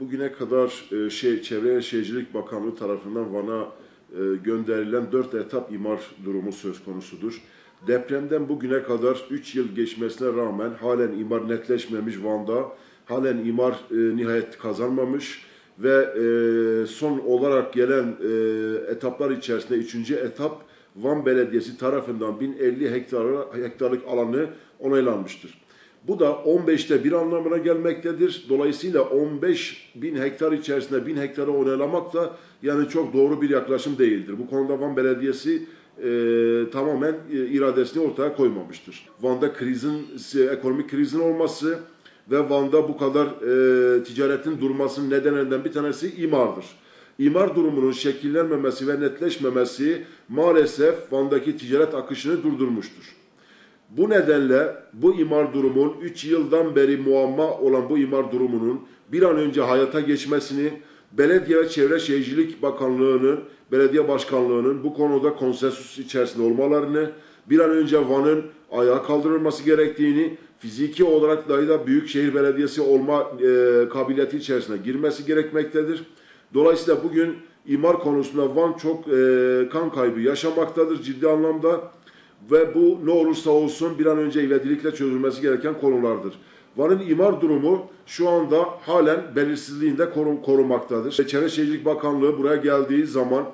Bugüne kadar e, şey, Çevre ve Şehircilik Bakanlığı tarafından Van'a e, gönderilen 4 etap imar durumu söz konusudur. Depremden bugüne kadar 3 yıl geçmesine rağmen halen imar netleşmemiş Van'da. Halen imar e, nihayet kazanmamış ve e, son olarak gelen e, etaplar içerisinde 3. etap Van Belediyesi tarafından 1050 hektar, hektarlık alanı onaylanmıştır. Bu da 15'te bir anlamına gelmektedir. Dolayısıyla 15 bin hektar içerisinde 1000 hektara onaylamak da yani çok doğru bir yaklaşım değildir. Bu konuda Van Belediyesi e, tamamen e, iradesini ortaya koymamıştır. Van'da krizin, e, ekonomik krizin olması ve Van'da bu kadar e, ticaretin durmasının nedenlerinden bir tanesi imardır. İmar durumunun şekillenmemesi ve netleşmemesi maalesef Van'daki ticaret akışını durdurmuştur. Bu nedenle bu imar durumun 3 yıldan beri muamma olan bu imar durumunun bir an önce hayata geçmesini, Belediye ve Çevre Şehircilik Bakanlığı'nın, belediye başkanlığının bu konuda konsensus içerisinde olmalarını, bir an önce Van'ın ayağa kaldırılması gerektiğini, fiziki olarak dahi da Büyükşehir Belediyesi olma e, kabiliyeti içerisine girmesi gerekmektedir. Dolayısıyla bugün imar konusunda Van çok e, kan kaybı yaşamaktadır ciddi anlamda ve bu ne olursa olsun bir an önce ivedilikle çözülmesi gereken konulardır. Van'ın imar durumu şu anda halen belirsizliğinde korum, korunmaktadır. Çevre Şehircilik Bakanlığı buraya geldiği zaman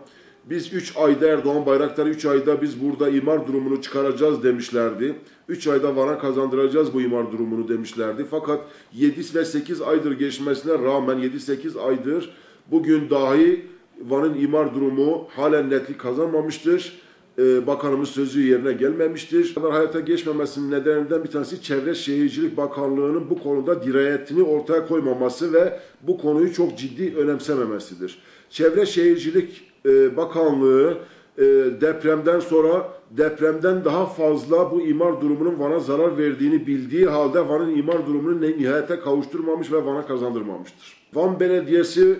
biz 3 ayda Erdoğan Bayraktar 3 ayda biz burada imar durumunu çıkaracağız demişlerdi. 3 ayda Van'a kazandıracağız bu imar durumunu demişlerdi. Fakat 7 ve 8 aydır geçmesine rağmen 7-8 aydır bugün dahi Van'ın imar durumu halen netlik kazanmamıştır e, bakanımız sözü yerine gelmemiştir. Hayata geçmemesinin nedeninden bir tanesi Çevre Şehircilik Bakanlığı'nın bu konuda dirayetini ortaya koymaması ve bu konuyu çok ciddi önemsememesidir. Çevre Şehircilik e, Bakanlığı e, depremden sonra depremden daha fazla bu imar durumunun Van'a zarar verdiğini bildiği halde Van'ın imar durumunu nihayete kavuşturmamış ve Van'a kazandırmamıştır. Van Belediyesi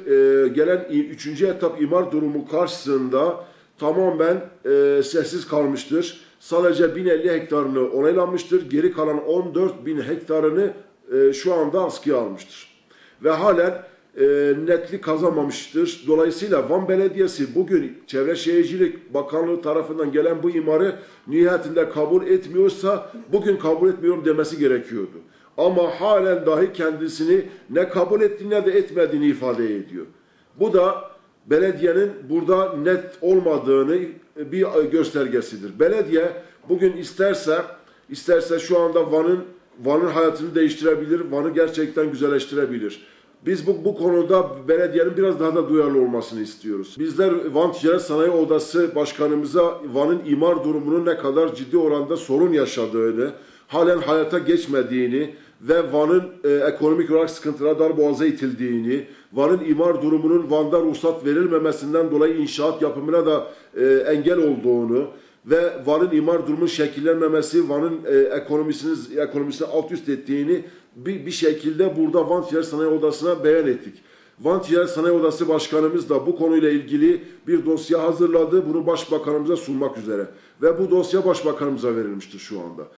gelen 3. etap imar durumu karşısında tamamen e, sessiz kalmıştır. Sadece 1050 hektarını onaylanmıştır. Geri kalan 14 bin hektarını e, şu anda askıya almıştır. Ve halen e, netlik kazanmamıştır. Dolayısıyla Van Belediyesi bugün Çevre Şehircilik Bakanlığı tarafından gelen bu imarı nihayetinde kabul etmiyorsa bugün kabul etmiyorum demesi gerekiyordu. Ama halen dahi kendisini ne kabul ettiğini ne de etmediğini ifade ediyor. Bu da belediyenin burada net olmadığını bir göstergesidir. Belediye bugün isterse isterse şu anda Van'ın Van'ın hayatını değiştirebilir, Van'ı gerçekten güzelleştirebilir. Biz bu, bu konuda belediyenin biraz daha da duyarlı olmasını istiyoruz. Bizler Van Ticaret Sanayi Odası Başkanımıza Van'ın imar durumunun ne kadar ciddi oranda sorun yaşadığını, halen hayata geçmediğini ve Van'ın e, ekonomik olarak sıkıntılara darboğaza itildiğini, Van'ın imar durumunun Van'da ruhsat verilmemesinden dolayı inşaat yapımına da e, engel olduğunu ve Van'ın imar durumunun şekillenmemesi, Van'ın e, ekonomisini, ekonomisini alt üst ettiğini bir, bir şekilde burada Van Ticaret Sanayi Odası'na beyan ettik. Van Ticaret Sanayi Odası Başkanımız da bu konuyla ilgili bir dosya hazırladı. Bunu Başbakanımıza sunmak üzere. Ve bu dosya Başbakanımıza verilmiştir şu anda.